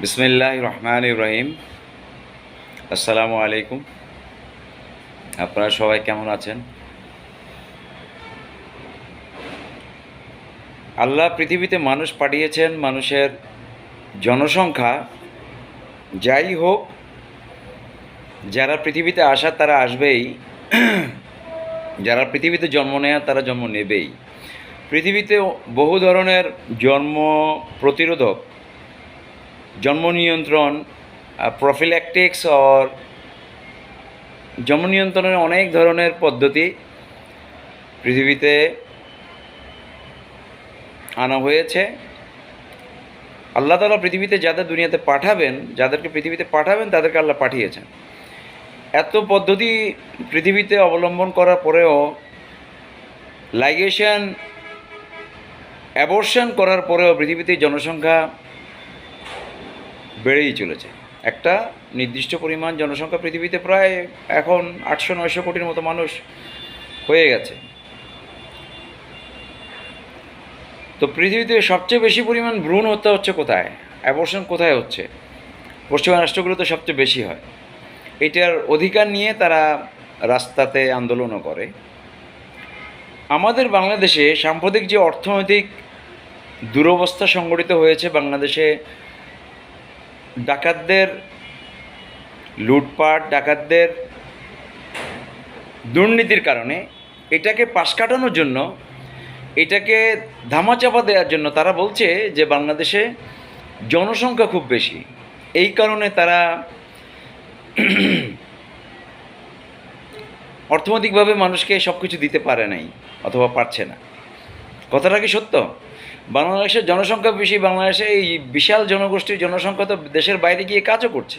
বিসমিল্লাহ রহমান ইব্রাহিম আসসালামু আলাইকুম। আপনারা সবাই কেমন আছেন? আল্লাহ পৃথিবীতে মানুষ পাঠিয়েছেন মানুষের জনসংখ্যা। যাই হোক, যারা পৃথিবীতে আসার তারা আসবেই। যারা পৃথিবীতে জন্ম নেয়ার তারা জন্ম নেবেই। পৃথিবীতে বহু ধরনের জন্ম প্রতিরোধক জন্ম নিয়ন্ত্রণ প্রফিল্যাকটিক্স অর জন্ম নিয়ন্ত্রণের অনেক ধরনের পদ্ধতি পৃথিবীতে আনা হয়েছে। আল্লাহ তালা পৃথিবীতে যাদের দুনিয়াতে পাঠাবেন, যাদেরকে পৃথিবীতে পাঠাবেন, তাদেরকে আল্লাহ পাঠিয়েছেন। এত পদ্ধতি পৃথিবীতে অবলম্বন করার পরেও লাইগেশন অ্যাবর্শন করার পরেও পৃথিবীতে জনসংখ্যা বেড়েই চলেছে। একটা নির্দিষ্ট পরিমাণ জনসংখ্যা পৃথিবীতে প্রায় এখন আটশো, নয়শো কোটির মতো মানুষ হয়ে গেছে। তো পৃথিবীতে সবচেয়ে বেশি পরিমাণ ভ্রূণ হত্যা হচ্ছে কোথায়? অ্যাবর্শন কোথায় হচ্ছে? পশ্চিমা রাষ্ট্রগুলোতে সবচেয়ে বেশি হয়। এটার অধিকার নিয়ে তারা রাস্তাতে আন্দোলনও করে। আমাদের বাংলাদেশে সাম্প্রতিক যে অর্থনৈতিক দুরবস্থা সংগঠিত হয়েছে বাংলাদেশে ডাকাতদের লুটপাট, ডাকাতদের দুর্নীতির কারণে এটাকে পাশ কাটানোর জন্য, এটাকে ধামাচাপা দেওয়ার জন্য তারা বলছে যে বাংলাদেশে জনসংখ্যা খুব বেশি। এই কারণে তারা অর্থনৈতিকভাবে মানুষকে সব কিছু দিতে পারে নাই অথবা পারছে না। কথাটা কি সত্য? বাংলাদেশের জনসংখ্যা বেশি, বাংলাদেশে এই বিশাল জনগোষ্ঠীর জনসংখ্যা তো দেশের বাইরে গিয়ে কাজও করছে।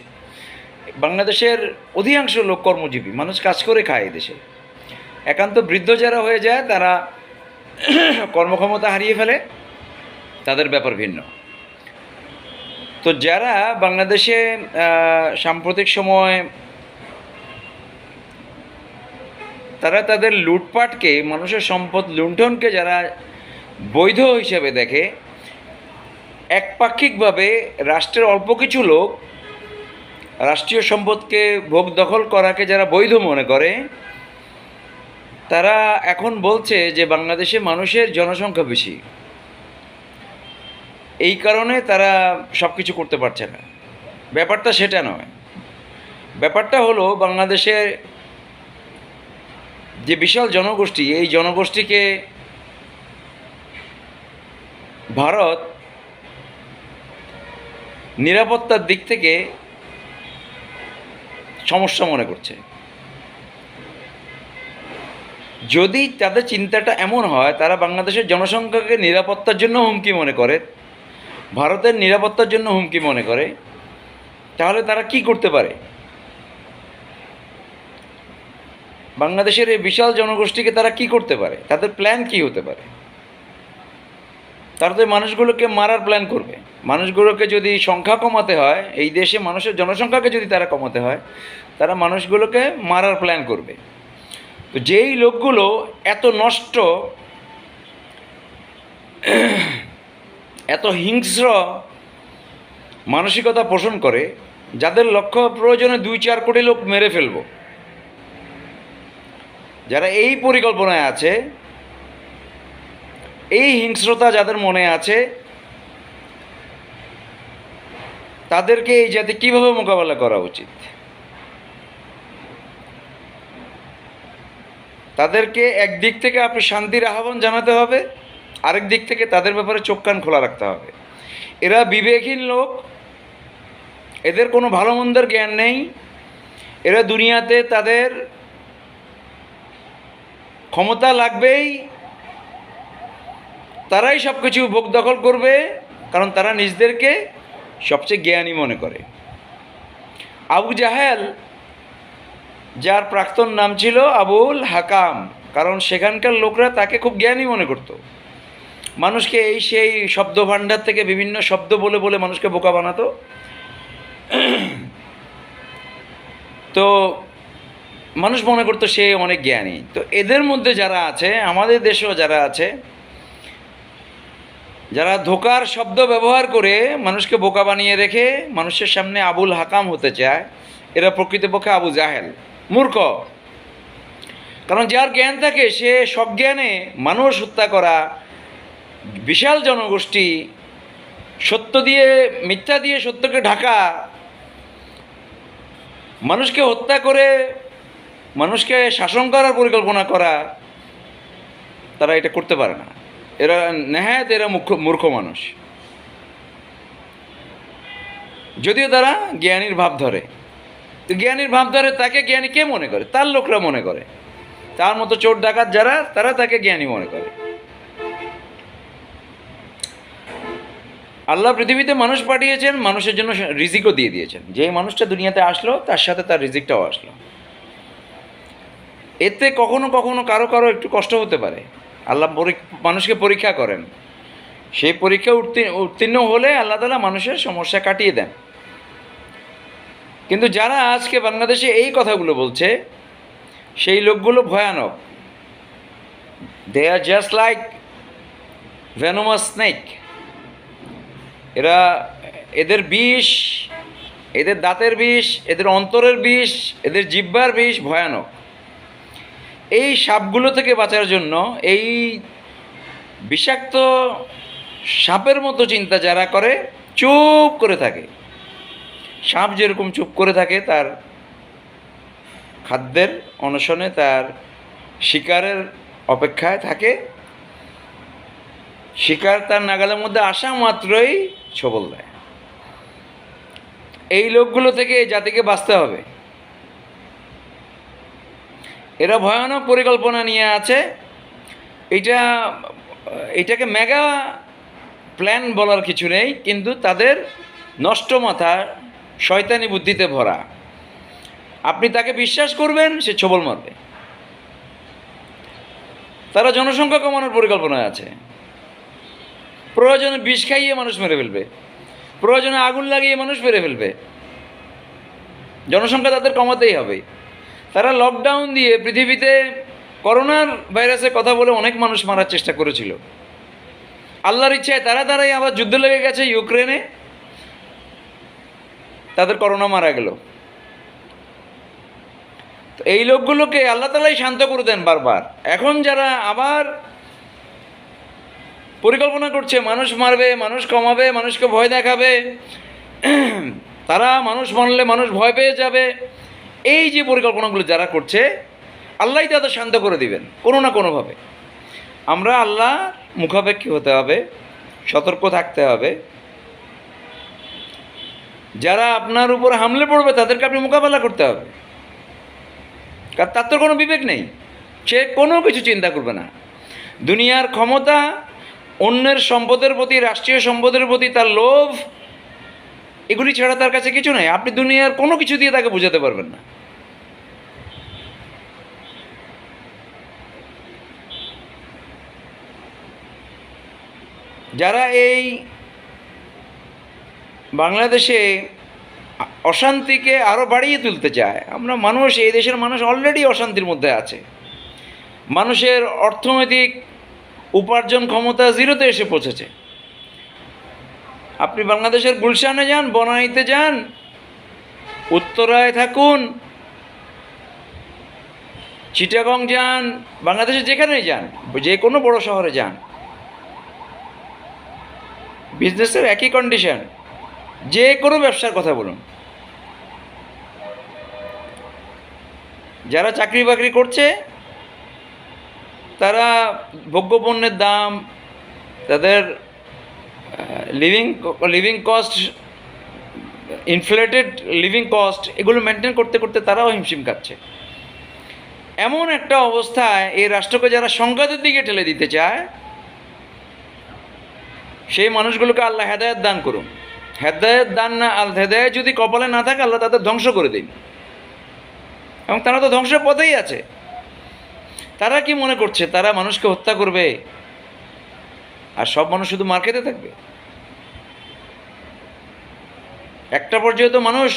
বাংলাদেশের অধিকাংশ লোক কর্মজীবী, মানুষ কাজ করে খায় দেশে। একান্ত বৃদ্ধ যারা হয়ে যায়, তারা কর্মক্ষমতা হারিয়ে ফেলে, তাদের ব্যাপার ভিন্ন। তো যারা বাংলাদেশে সাম্প্রতিক সময় তারা তাদের লুটপাটকে, মানুষের সম্পদ লুণ্ঠনকে যারা বৈধ হিসেবে দেখে একপাক্ষিকভাবে রাষ্ট্রের অল্প কিছু লোক রাষ্ট্রীয় সম্পদকে ভোগ দখল করাকে যারা বৈধ মনে করে, তারা এখন বলছে যে বাংলাদেশে মানুষের জনসংখ্যা বেশি। এই কারণে তারা সব কিছু করতে পারছে না। ব্যাপারটা সেটা নয়। ব্যাপারটা হলো বাংলাদেশের যে বিশাল জনগোষ্ঠী, এই জনগোষ্ঠীকে ভারত নিরাপত্তার দিক থেকে সমস্যা মনে করছে। যদি তাদের চিন্তাটা এমন হয়, তারা বাংলাদেশের জনসংখ্যাকে নিরাপত্তার জন্য হুমকি মনে করে, ভারতের নিরাপত্তার জন্য হুমকি মনে করে, তাহলে তারা কি করতে পারে? বাংলাদেশের এই বিশাল জনগোষ্ঠীকে তারা কি করতে পারে? তাদের প্ল্যান কি হতে পারে? তারা তো মানুষগুলোকে মারার প্ল্যান করবে। মানুষগুলোকে যদি সংখ্যা কমাতে হয়, এই দেশে মানুষের জনসংখ্যাকে যদি তারা কমাতে হয়, তারা মানুষগুলোকে মারার প্ল্যান করবে। তো যেই লোকগুলো এত নষ্ট, এত হিংস্র মানসিকতা পোষণ করে, যাদের লক্ষ্য প্রয়োজনে দুই চার কোটি লোক মেরে ফেলব। যারা এই পরিকল্পনায় আছে এই হিংস্রতা যাদের মনে আছে, তাদেরকে এই জাতি কীভাবে মোকাবেলা করা উচিত? তাদেরকে একদিক থেকে আপনি শান্তির আহ্বান জানাতে হবে, আরেক দিক থেকে তাদের ব্যাপারে চোখ কান খোলা রাখতে হবে। এরা বিবেকহীন লোক, এদের কোনো ভালো মন্দের জ্ঞান নেই, এরা দুনিয়াতে তাদের ক্ষমতা লাগবেই তারাই সব কিছু ভোগ দখল করবে, কারণ তারা নিজেদেরকে সবচেয়ে জ্ঞানী মনে করে। আবু জাহেল, যার প্রাক্তন নাম ছিল আবুল হাকাম, কারণ সেখানকার লোকরা তাকে খুব জ্ঞানী মনে করত। মানুষকে এই সেই শব্দ ভাণ্ডার থেকে বিভিন্ন শব্দ বলে বলে মানুষকে বোকা বানাতো। তো মানুষ মনে করতো সে অনেক জ্ঞানী। তো এদের মধ্যে যারা আছে, আমাদের দেশেও যারা আছে যারা ধোকার শব্দ ব্যবহার করে মানুষকে বোকা বানিয়ে রেখে মানুষের সামনে আবুল হাকাম হতে চায়, এরা প্রকৃতপক্ষে আবু জাহেল। মূর্খ। কারণ যার জ্ঞান থাকে, সে সজ্ঞানে মানুষ হত্যা করা, বিশাল জনগোষ্ঠী, সত্য দিয়ে, মিথ্যা দিয়ে সত্যকে ঢাকা, মানুষকে হত্যা করে, মানুষকে শাসন করার পরিকল্পনা করা, তারা এটা করতে পারে না। এরা নেহায়ত এরা মুখ্য মূর্খ মানুষ। যদিও তারা জ্ঞানীর ভাব ধরে। তো জ্ঞানীর ভাব ধরে তাকে জ্ঞানী কে মনে করে? তার লোকরা মনে করে। তার মতো চোর ডাকাত যারা, তারা তাকে জ্ঞানী মনে করে। আল্লাহ পৃথিবীতে মানুষ পাঠিয়েছেন, মানুষের জন্য রিজিকও দিয়ে দিয়েছেন। যে মানুষটা দুনিয়াতে আসলো, তার সাথে তার রিজিকটাও আসলো। এতে কখনো কখনো কারও কারও একটু কষ্ট হতে পারে। আল্লাহ মানুষকে পরীক্ষা করেন। সেই পরীক্ষা উত্তীর্ণ হলে আল্লাহ তালা মানুষের সমস্যা কাটিয়ে দেন। কিন্তু যারা আজকে বাংলাদেশে এই কথাগুলো বলছে, সেই লোকগুলো ভয়ানক। They are just like venomous snake এরা এদের বিষ, এদের দাঁতের বিষ, এদের অন্তরের বিষ, এদের জিব্বার বিষ ভয়ানক। এই সাপগুলো থেকে বাঁচার জন্য এই বিষাক্ত সাপের মতো চিন্তা যারা করে, চুপ করে থাকে। সাপ যেরকম চুপ করে থাকে, তার খাদ্যের অনশনে, তার শিকারের অপেক্ষায় থাকে। শিকার তার নাগালের মধ্যে আসা মাত্রই ছবল দেয়। এই লোকগুলো থেকে জাতিকে বাঁচতে হবে। এরা ভয়ানক পরিকল্পনা নিয়ে আছে। এটা, এটাকে মেগা প্ল্যান বলার কিছু নেই, কিন্তু তাদের নষ্ট মাথা শয়তানি বুদ্ধিতে ভরা। আপনি তাকে বিশ্বাস করবেন, সে ছবল মারবে। তারা জনসংখ্যা কমানোর পরিকল্পনা আছে। প্রয়োজনে বিষ খাইয়ে মানুষ মেরে ফেলবে। প্রয়োজনে আগুন লাগিয়ে মানুষ মেরে ফেলবে। জনসংখ্যা তাদের কমাতেই হবে। তারা লকডাউন দিয়ে পৃথিবীতে করোনার ভাইরাসের কথা বলে অনেক মানুষ মারার চেষ্টা করেছিল। আল্লাহর ইচ্ছায় তারা তারাই আবার যুদ্ধ লেগে গেছে ইউক্রেনে। তাদের করোনা মারা গেল। তো এই লোকগুলোকে আল্লাহ তালাই শান্ত করে দেন বারবার। এখন যারা আবার পরিকল্পনা করছে, মানুষ মারবে, মানুষ কমাবে, মানুষকে ভয় দেখাবে, তারা মানুষ মানলে মানুষ ভয় পেয়ে যাবে। এই যে পরিকল্পনাগুলো যারা করছে, আল্লাহই তাদের শান্ত করে দিবেন, কোনো না কোনোভাবে। আমরা আল্লাহ মুখাপেক্ষী হতে হবে, সতর্ক থাকতে হবে। যারা আপনার উপর হামলে পড়বে, তাদেরকে আপনি মোকাবেলা করতে হবে। কারণ তার তো কোনো বিবেক নেই। সে কোনো কিছু চিন্তা করবে না। দুনিয়ার ক্ষমতা অন্যের সম্পদের প্রতি, রাষ্ট্রীয় সম্পদের প্রতি তার লোভ এগুলি ছাড়া তার কাছে কিছু নেই। আপনি দুনিয়ার কোনো কিছু দিয়ে তাকে বোঝাতে পারবেন না। যারা এই বাংলাদেশে অশান্তিকে আরও বাড়িয়ে তুলতে চায়, আমরা মানুষ, এই দেশের মানুষ অলরেডি অশান্তির মধ্যে আছে। মানুষের অর্থনৈতিক উপার্জন ক্ষমতা জিরোতে এসে পৌঁছেছে। আপনি বাংলাদেশের গুলশানে যান, বনানীতে যান, উত্তরায় থাকুন, চিটাগং যান বাংলাদেশে যেখানেই যান, যে কোনো বড় শহরে যান। বিজনেসের একই কন্ডিশন যে কোনো ব্যবসার কথা বলুন। যারা চাকরি বাকরি করছে, তারা ভোগ্যপণ্যের দাম, তাদের living living cost inflated living cost এগুলো মেনটেন করতে করতে তারাও হিমশিম খাচ্ছে। এমন একটা অবস্থায় এই রাষ্ট্রকে যারা সংঘাতের দিকে ঠেলে দিতে চায়, সেই মানুষগুলোকে আল্লাহ হেদায়ত দান করুন। হেদায়ত দান না আল হেদায়ত যদি কপালে না থাকে, আল্লাহ তাদের ধ্বংস করে দিন। এবং তারা তো ধ্বংসের পথেই আছে। তারা কি মনে করছে? তারা মানুষকে হত্যা করবে? আর সব মানুষ শুধু মার খেতে থাকবে? একটা পর্যায়ে তো মানুষ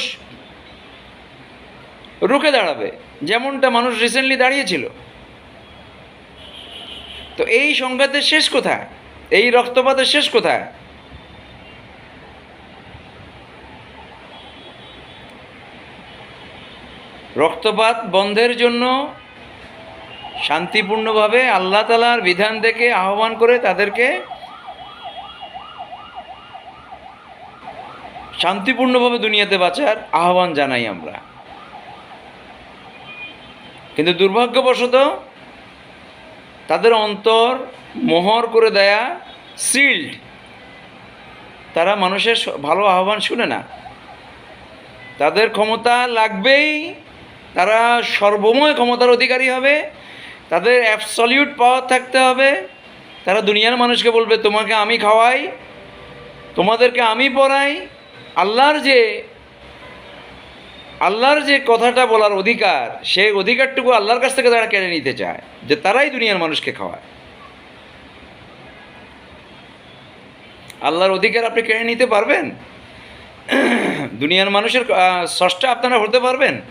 রুখে দাঁড়াবে, যেমনটা মানুষ রিসেন্টলি দাঁড়িয়েছিল। তো এই সংঘাতের শেষ কোথায়? এই রক্তপাতের শেষ কোথায়? রক্তপাত বন্ধের জন্য শান্তিপূর্ণভাবে আল্লাহ তালার বিধান থেকে আহ্বান করে তাদেরকে শান্তিপূর্ণভাবে দুনিয়াতে বাঁচার আহ্বান জানাই আমরা। কিন্তু দুর্ভাগ্যবশত তাদের অন্তর মোহর করে দেয়া সিল্ড তারা মানুষের ভালো আহ্বান শুনে না। তাদের ক্ষমতা লাগবেই, তারা সর্বময় ক্ষমতার অধিকারী হবে, তাদের অ্যাবসলিউট পাওয়ার থাকতে হবে। তারা দুনিয়ার মানুষকে বলবে, তোমাকে আমি খাওয়াই, তোমাদেরকে আমি পড়াই আল্লাহর যে আল্লাহর যে কথাটা বলার অধিকার সেই অধিকারটুকু আল্লাহর কাছ থেকে তারা কেড়ে নিতে চায়, যে তারাই দুনিয়ার মানুষকে খাওয়ায়। আল্লাহর অধিকার আপনি কেড়ে নিতে পারবেন? দুনিয়ার মানুষের স্রষ্টা আপনারা হতে পারবেন?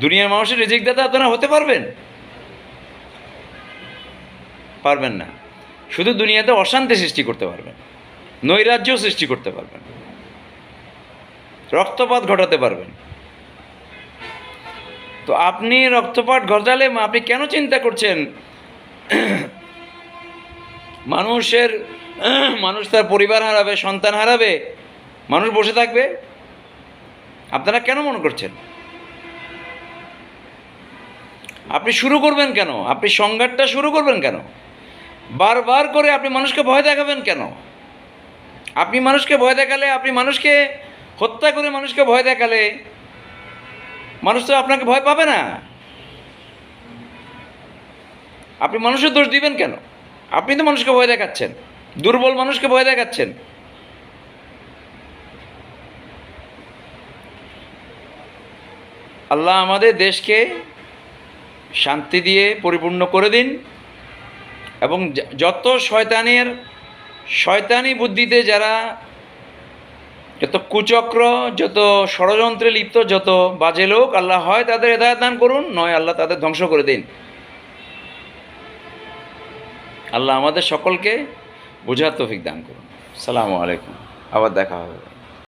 দুনিয়ার মানুষের রিজিকদাতা আপনারা হতে পারবেন? পারবেন না। শুধু দুনিয়াতে অশান্তি সৃষ্টি করতে পারবেন। নৈরাজ্য সৃষ্টি করতে পারবেন। রক্তপাত ঘটাতে পারবেন। তো আপনি রক্তপাত ঘটালে আপনি কেন চিন্তা করছেন? মানুষের, মানুষ তার পরিবার হারাবে, সন্তান হারাবে, মানুষ বসে থাকবে? আপনারা কেন মনে করছেন? আপনি শুরু করবেন কেন? আপনি সংঘাতটা শুরু করবেন কেন? বারবার করে আপনি মানুষকে ভয় দেখাবেন কেন? আপনি মানুষকে ভয় দেখালে আপনি মানুষকে হত্যা করে মানুষকে ভয় দেখালে মানুষ তো আপনাকে ভয় পাবে না। আপনি মানুষের দোষ দিবেন কেন? আপনি তো মানুষকে ভয় দেখাচ্ছেন। দুর্বল মানুষকে ভয় দেখাচ্ছেন। আল্লাহ আমাদের দেশকে শান্তি দিয়ে পরিপূর্ণ করে দিন এবং যত শয়তানের, শয়তানি বুদ্ধিতে যারা যত কুচক্র, যত ষড়যন্ত্রে লিপ্ত, যত বাজে লোক আল্লাহ হয় তাদের হেদায়ত দান করুন, নয় আল্লাহ তাদের ধ্বংস করে দিন। আল্লাহ আমাদের সকলকে বোঝার তৌফিক দান করুন। সালামু আলাইকুম। আবার দেখা হবে।